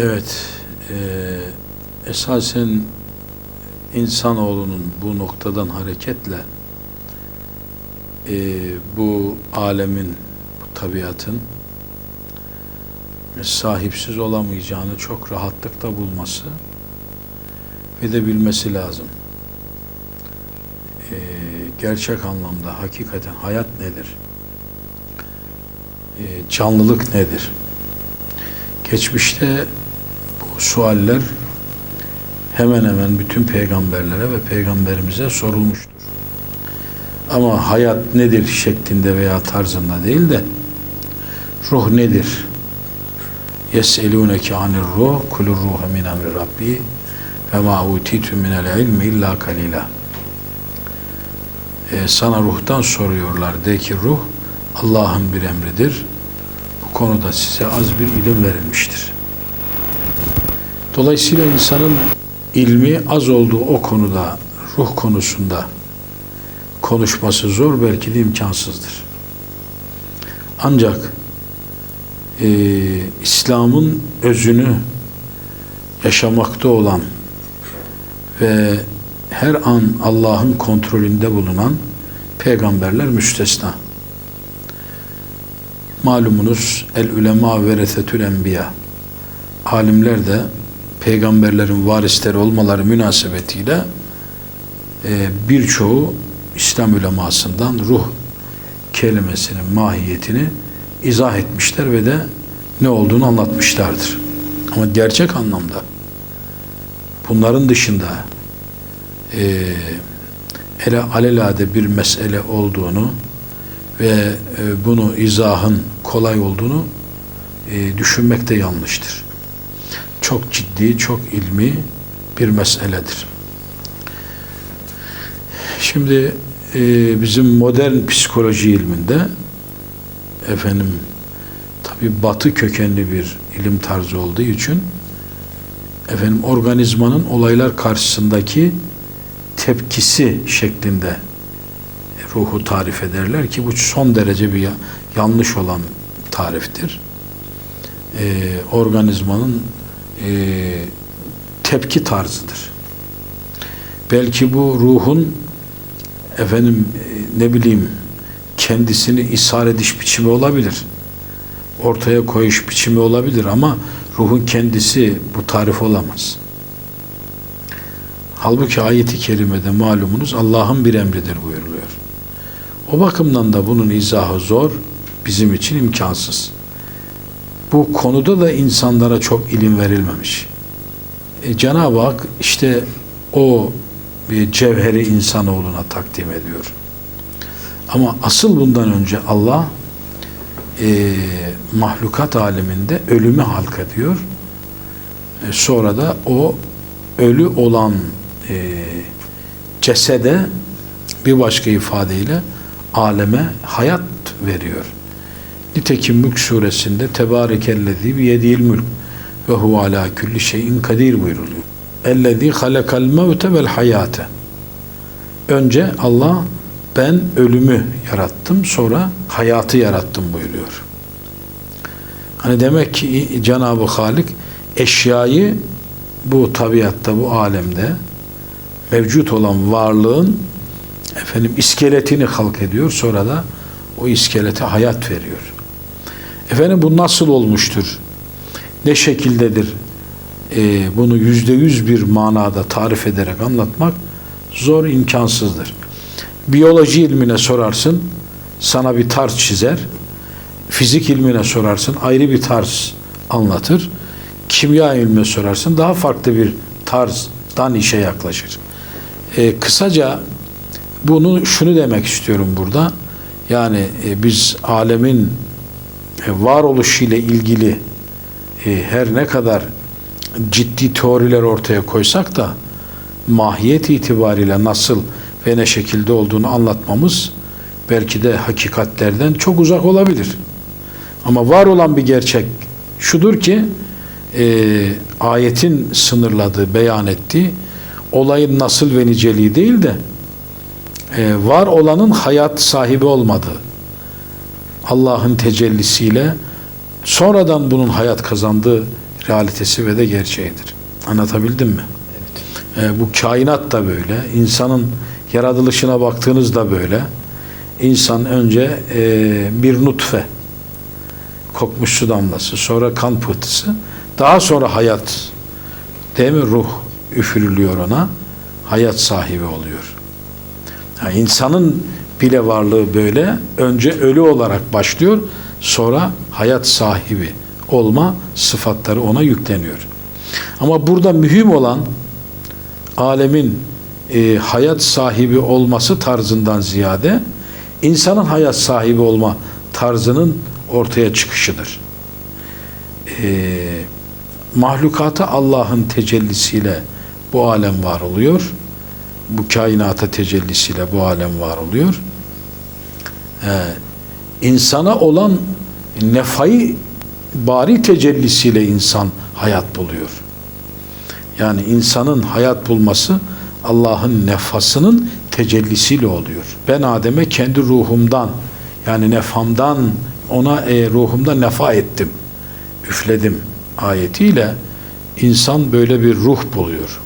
Evet, e, esasen insanoğlunun bu noktadan hareketle e, bu alemin, bu tabiatın sahipsiz olamayacağını çok rahatlıkla bulması ve de bilmesi lazım. E, gerçek anlamda hakikaten hayat nedir? E, canlılık nedir? Geçmişte sualler hemen hemen bütün peygamberlere ve peygamberimize sorulmuştur. Ama hayat nedir şeklinde veya tarzında değil de ruh nedir? Yes'elûneke anir ruh kulur ruhu min emri rabbi ve ma utitu minel ilmi illa kalila. Ee, sana ruhtan soruyorlar. De ki ruh Allah'ın bir emridir. Bu konuda size az bir ilim verilmiştir. Dolayısıyla insanın ilmi az olduğu o konuda, ruh konusunda konuşması zor, belki de imkansızdır. Ancak e, İslam'ın özünü yaşamakta olan ve her an Allah'ın kontrolünde bulunan peygamberler müstesna. Malumunuz el ulema veresetül enbiya. Alimler de peygamberlerin varisleri olmaları münasebetiyle e, birçoğu İslam ulemasından ruh kelimesinin mahiyetini izah etmişler ve de ne olduğunu anlatmışlardır. Ama gerçek anlamda bunların dışında e, ele alelade bir mesele olduğunu ve e, bunu izahın kolay olduğunu e, düşünmek de yanlıştır. Çok ciddi, çok ilmi bir meseledir. Şimdi e, bizim modern psikoloji ilminde efendim tabi batı kökenli bir ilim tarzı olduğu için efendim organizmanın olaylar karşısındaki tepkisi şeklinde ruhu tarif ederler ki bu son derece bir yanlış olan tariftir. Ee, organizmanın e, tepki tarzıdır. Belki bu ruhun efendim e, ne bileyim kendisini ishar ediş biçimi olabilir. Ortaya koyuş biçimi olabilir ama ruhun kendisi bu tarif olamaz. Halbuki ayeti kerimede malumunuz Allah'ın bir emridir buyuruluyor. O bakımdan da bunun izahı zor, bizim için imkansız. Bu konuda da insanlara çok ilim verilmemiş. E, Cenab-ı Hak işte o bir cevheri insanoğluna takdim ediyor. Ama asıl bundan önce Allah e, mahlukat aleminde ölümü halk ediyor. E, sonra da o ölü olan e, cesede bir başka ifadeyle aleme hayat veriyor. Nitekim Mülk suresinde Tebarekellezi biyedil mülk ve hu ala kulli şeyin kadir buyuruluyor. Ellezî halakal mevte vel hayate. Önce Allah ben ölümü yarattım sonra hayatı yarattım buyuruyor. Hani demek ki Cenab-ı Halik eşyayı bu tabiatta, bu alemde mevcut olan varlığın efendim iskeletini halk ediyor. Sonra da o iskelete hayat veriyor. Efendim bu nasıl olmuştur? Ne şekildedir? Ee, bunu yüzde yüz bir manada tarif ederek anlatmak zor, imkansızdır. Biyoloji ilmine sorarsın, sana bir tarz çizer. Fizik ilmine sorarsın, ayrı bir tarz anlatır. Kimya ilmine sorarsın, daha farklı bir tarzdan işe yaklaşır. Ee, kısaca bunu şunu demek istiyorum burada. Yani e, biz alemin e, varoluşu ile ilgili e, her ne kadar ciddi teoriler ortaya koysak da mahiyet itibariyle nasıl ve ne şekilde olduğunu anlatmamız belki de hakikatlerden çok uzak olabilir. Ama var olan bir gerçek şudur ki e, ayetin sınırladığı, beyan ettiği olayın nasıl ve niceliği değil de e, var olanın hayat sahibi olmadığı Allah'ın tecellisiyle sonradan bunun hayat kazandığı realitesi ve de gerçeğidir. Anlatabildim mi? E, bu kainat da böyle. İnsanın yaratılışına baktığınızda böyle. İnsan önce e, bir nutfe, kokmuş su damlası, sonra kan pıhtısı, daha sonra hayat, değil mi? Ruh üfürülüyor ona, hayat sahibi oluyor. Yani insanın bile varlığı böyle, önce ölü olarak başlıyor, sonra hayat sahibi olma sıfatları ona yükleniyor. Ama burada mühim olan alemin e, hayat sahibi olması tarzından ziyade insanın hayat sahibi olma tarzının ortaya çıkışıdır. E, mahlukata Allah'ın tecellisiyle bu alem var oluyor. Bu kainata tecellisiyle bu alem var oluyor. E, insana olan nefayı bari tecellisiyle insan hayat buluyor. Yani insanın hayat bulması Allah'ın nefasının tecellisiyle oluyor. Ben Adem'e kendi ruhumdan yani nefamdan ona e, ruhumda nefa ettim. Üfledim ayetiyle insan böyle bir ruh buluyor.